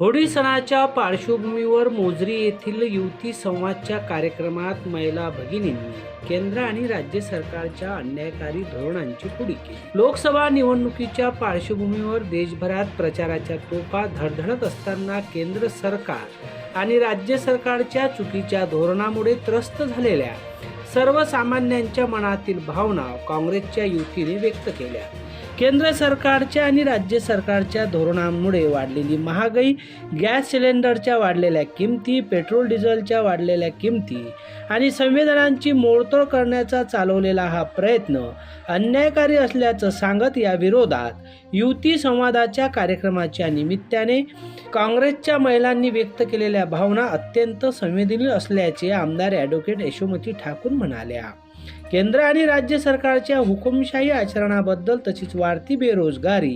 होळी सणाच्या पार्श्वभूमीवर मोजरी येथील युवती संवादच्या कार्यक्रमात महिला भगिनींनी केंद्र आणि राज्य सरकारच्या अन्यायकारी धोरणांची पुढी केली. लोकसभा निवडणुकीच्या पार्श्वभूमीवर देशभरात प्रचाराच्या तोफा धडधडत असताना केंद्र सरकार आणि राज्य सरकारच्या चुकीच्या धोरणामुळे त्रस्त झालेल्या सर्वसामान्यांच्या मनातील भावना काँग्रेसच्या युतीने व्यक्त केल्या. केंद्र सरकारच्या आणि राज्य सरकारच्या धोरणांमुळे वाढलेली महागाई गॅस सिलेंडरच्या वाढलेल्या किमती पेट्रोल डिझेलच्या वाढलेल्या किमती आणि संविधानांची मोडतोड करण्याचा चालवलेला हा प्रयत्न अन्यायकारी असल्याचं सांगत या विरोधात युती संवादाच्या कार्यक्रमाच्या निमित्ताने काँग्रेसच्या महिलांनी व्यक्त केलेल्या भावना अत्यंत संवेदनशील असल्याचे आमदार ॲडव्होकेट यशोमती ठाकूर म्हणाल्या. केंद्र आणि राज्य सरकारच्या हुकुमशाही आचरणाबद्दल तसेच वाढती बेरोजगारी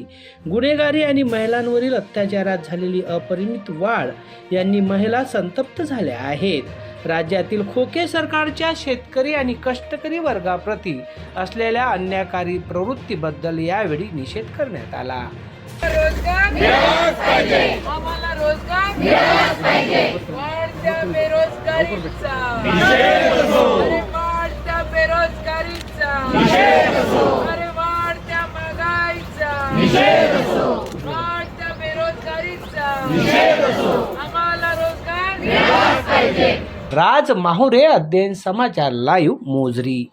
गुन्हेगारी आणि महिलांवरील अत्याचारात झालेली अपरिमित वाढ यांनी महिला संतप्त झाल्या आहेत. राज्यातील खोके सरकारच्या शेतकरी आणि कष्टकरी वर्गाप्रती असलेल्या अन्यायकारी प्रवृत्तीबद्दल यावेळी निषेध करण्यात आला. रोजगार मिळालाच पाहिजे. आम्हाला रोजगार? मिळालाच पाहिजे. वाढत्या बेरोजगारीचा अरे वाढत्या बेरोजगारीचा अरे वाढत्या महागाईचा वाढत्या बेरोजगारीचा आम्हाला रोजगार मिळालाच पाहिजे. राज माहुरे अध्ययन समाचार लाईव्ह मोजरी.